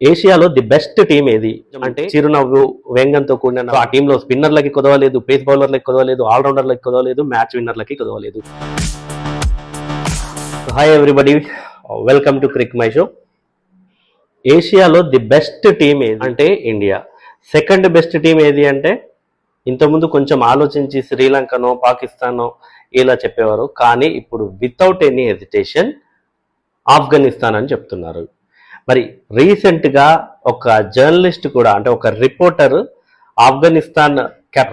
ఏషియాలో the best team ఏది? అంటే చిరునవ్వు వ్యంగంతో కూడిన ఆ. టీంలో స్పిన్నర్లకి కుదవలేదు పేస్ బౌలర్లకి కుదవలేదు ఆల్రౌండర్లకి కుదవలేదు మ్యాచ్ విన్నర్లకి కుదవలేదు. Hi everybody welcome to crick my show ఏషియాలో the best team ఏది? అంటే ఇండియా. సెకండ్ బెస్ట్ టీం ఏది అంటే ఇంతకుముందు కొంచెం ఆలోచించి శ్రీలంకనో పాకిస్తానో ఇలా చెప్పేవారు. కానీ ఇప్పుడు వితౌట్ ఎనీ హెజిటేషన్ ఆఫ్ఘనిస్తాన్ అని చెప్తున్నారు. మరి రీసెంట్గా ఒక జర్నలిస్ట్ కూడా అంటే ఒక రిపోర్టర్ ఆఫ్ఘనిస్తాన్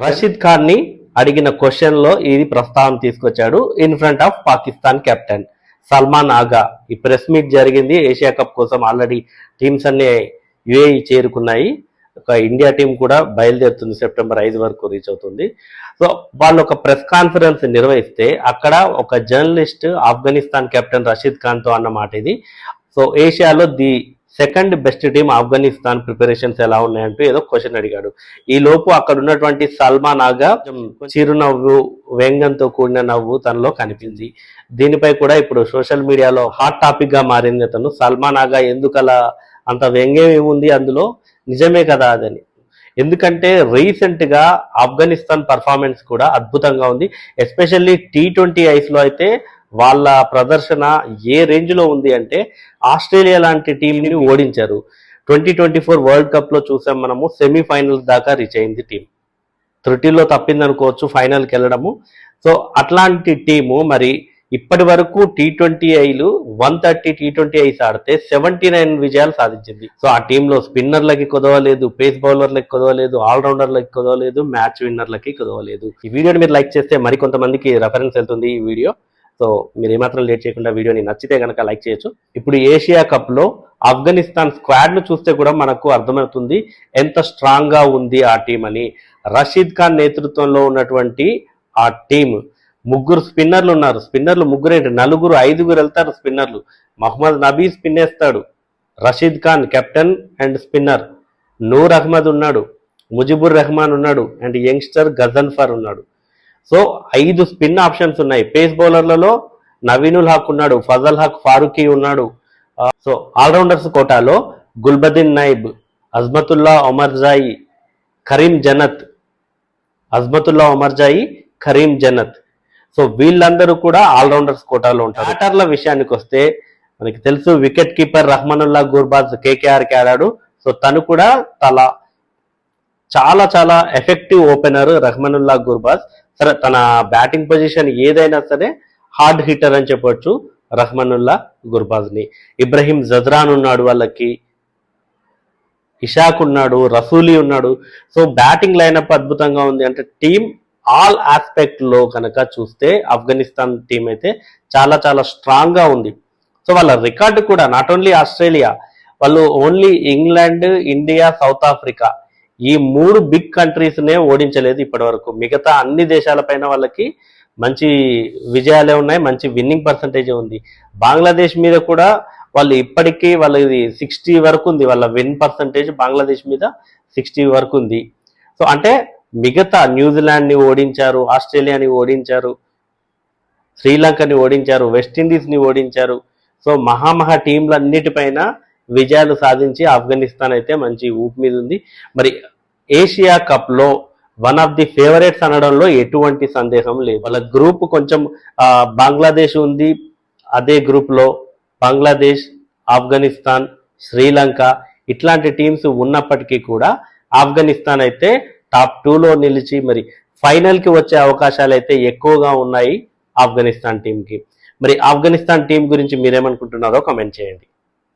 రషీద్ ఖాన్ని అడిగిన క్వశ్చన్లో ఇది ప్రస్తావన తీసుకొచ్చాడు in front of Pakistan captain Salman Agha. ఈ ప్రెస్ మీట్ జరిగింది. ఏషియా కప్ కోసం ఆల్రెడీ టీమ్స్ అన్ని యుఏఈ చేరుకున్నాయి. ఒక ఇండియా టీం కూడా బయలుదేరుతుంది సెప్టెంబర్ ఐదు వరకు రీచ్ అవుతుంది. సో వాళ్ళు ఒక ప్రెస్ కాన్ఫరెన్స్ నిర్వహిస్తే అక్కడ ఒక జర్నలిస్ట్ ఆఫ్ఘనిస్తాన్ కెప్టెన్ రషీద్ ఖాన్తో అన్నమాట అన్న మాట ఇది. So ఏషియాలో the second best team Afghanistan preparations ఎలా ఉన్నాయంటూ ఏదో క్వశ్చన్ అడిగాడు. ఈ లోపు అక్కడ ఉన్నటువంటి సల్మాన్ ఆగా చిరునవ్వు వ్యంగంతో కూడిన నవ్వు తనలో కనిపించింది దీనిపై కూడా ఇప్పుడు సోషల్ మీడియాలో హాట్ టాపిక్గా మారింది అతను. సల్మాన్ ఆగా ఎందుకు అలా అంత వ్యంగ్యం ఏముంది అందులో? నిజమే కదా అదని. ఎందుకంటే రీసెంట్గా ఆఫ్ఘనిస్తాన్ పర్ఫార్మెన్స్ కూడా అద్భుతంగా ఉంది. ఎస్పెషల్లీ టీ ట్వంటీ ఐస్లో అయితే వాళ్ళ ప్రదర్శన ఏ రేంజ్లో ఉంది అంటే ఆస్ట్రేలియా లాంటి టీంని ఓడించారు. ట్వంటీ ట్వంటీ ఫోర్ వరల్డ్ కప్లో చూసాం మనము సెమీఫైనల్ దాకా రీచ్ అయింది టీం. త్రుటిలో తప్పింది అనుకోవచ్చు ఫైనల్కి వెళ్ళడము సో అట్లాంటి టీము మరి ఇప్పటి వరకు T twenty Ailu one thirty T twenty Is ఆడితే సెవెంటీ నైన్ విజయాలు సాధించింది. సో ఆ టీంలో స్పిన్నర్లకి కుదవలేదు పేస్ బౌలర్లకి కుదవలేదు ఆల్రౌండర్లకి కుదవలేదు మ్యాచ్ విన్నర్లకి కుదవలేదు. ఈ వీడియోని మీరు లైక్ చేస్తే మరికొంతమందికి రెఫరెన్స్ వెళ్తుంది ఈ వీడియో. సో మీరు ఏమాత్రం లేట్ చేయకుండా వీడియోని నచ్చితే కనుక లైక్ చేయొచ్చు. ఇప్పుడు ఏషియా కప్లో ఆఫ్ఘనిస్తాన్ స్క్వాడ్ను చూస్తే కూడా మనకు అర్థమవుతుంది ఎంత స్ట్రాంగ్గా ఉంది ఆ టీం అని. రషీద్ ఖాన్ నేతృత్వంలో ఉన్నటువంటి ఆ టీం ముగ్గురు స్పిన్నర్లు ఉన్నారు. స్పిన్నర్లు ముగ్గురు ఏంటి నలుగురు ఐదుగురు వెళ్తారు స్పిన్నర్లు. మహమ్మద్ నబీ స్పిన్ వేస్తాడు Rashid Khan captain and spinner. Noor Ahmad ఉన్నాడు. ముజిబుర్ రెహమాన్ ఉన్నాడు. అండ్ యంగ్స్టర్ గజన్ఫర్ ఉన్నాడు. సో ఐదు స్పిన్ ఆప్షన్స్ ఉన్నాయి. పేస్ బౌలర్లలో నవీనుల్ హక్ ఉన్నాడు ఫజల్ హక్ ఫారూఖీ ఉన్నాడు. సో ఆల్రౌండర్స్ కోటాలో గుల్బదిన్ నైబ్ అజ్మతుల్లా ఒమర్జాయి కరీం జనత్. అజ్మతుల్లా ఒమర్జాయి కరీం జనత్. సో వీళ్ళందరూ కూడా ఆల్రౌండర్స్ కోటాలో ఉంటారు. బ్యాటర్ల విషయానికి వస్తే మనకి తెలుసు వికెట్ కీపర్ రహమానుల్లా గుర్బాజ్ కేకేఆర్కి ఆడాడు. సో తను కూడా తల చాలా చాలా ఎఫెక్టివ్ ఓపెనర్ రహమానుల్లా గుర్బాజ్. సరే తన బ్యాటింగ్ పొజిషన్ ఏదైనా సరే హార్డ్ హిట్టర్ అని చెప్పొచ్చు రహమానుల్లా గుర్బాజ్ని ఇబ్రహీం జజ్రాన్ ఉన్నాడు వాళ్ళకి ఇషాక్ ఉన్నాడు రసూలీ ఉన్నాడు. సో బ్యాటింగ్ లైనప్ అద్భుతంగా ఉంది. అంటే టీం ఆల్ ఆస్పెక్ట్లో కనుక చూస్తే ఆఫ్ఘనిస్తాన్ టీం అయితే చాలా చాలా స్ట్రాంగ్గా ఉంది. సో వాళ్ళ రికార్డు కూడా నాట్ ఓన్లీ ఆస్ట్రేలియా వాళ్ళు only England India South Africa ఈ మూడు బిగ్ కంట్రీస్నే ఓడించలేదు ఇప్పటి వరకు మిగతా అన్ని దేశాలపైన వాళ్ళకి మంచి విజయాలే ఉన్నాయి మంచి విన్నింగ్ పర్సంటేజ్ ఉంది. బంగ్లాదేశ్ మీద కూడా వాళ్ళు ఇప్పటికీ వాళ్ళది సిక్స్టీ వరకు ఉంది వాళ్ళ విన్ పర్సంటేజ్ బంగ్లాదేశ్ మీద సిక్స్టీ వరకు ఉంది. సో అంటే మిగతా న్యూజిలాండ్ని ఓడించారు ఆస్ట్రేలియాని ఓడించారు శ్రీలంకని ఓడించారు వెస్టిండీస్ని ఓడించారు. సో మహామహా టీంలన్నిటిపైన విజయాలు సాధించి ఆఫ్ఘనిస్తాన్ అయితే మంచి ఊపు మీద ఉంది. మరి ఏషియా కప్లో వన్ ఆఫ్ ది ఫేవరెట్స్ అనడంలో ఎటువంటి సందేహం లేదు. వాళ్ళ గ్రూప్ కొంచెం బంగ్లాదేశ్ ఉంది. అదే గ్రూప్లో బంగ్లాదేశ్ ఆఫ్ఘనిస్తాన్ శ్రీలంక ఇట్లాంటి టీమ్స్ ఉన్నప్పటికీ కూడా ఆఫ్ఘనిస్తాన్ అయితే టాప్ టూలో నిలిచి మరి ఫైనల్కి వచ్చే అవకాశాలు అయితే ఎక్కువగా ఉన్నాయి ఆఫ్ఘనిస్తాన్ టీంకి మరి ఆఫ్ఘనిస్తాన్ టీం గురించి మీరేమనుకుంటున్నారో కమెంట్ చేయండి.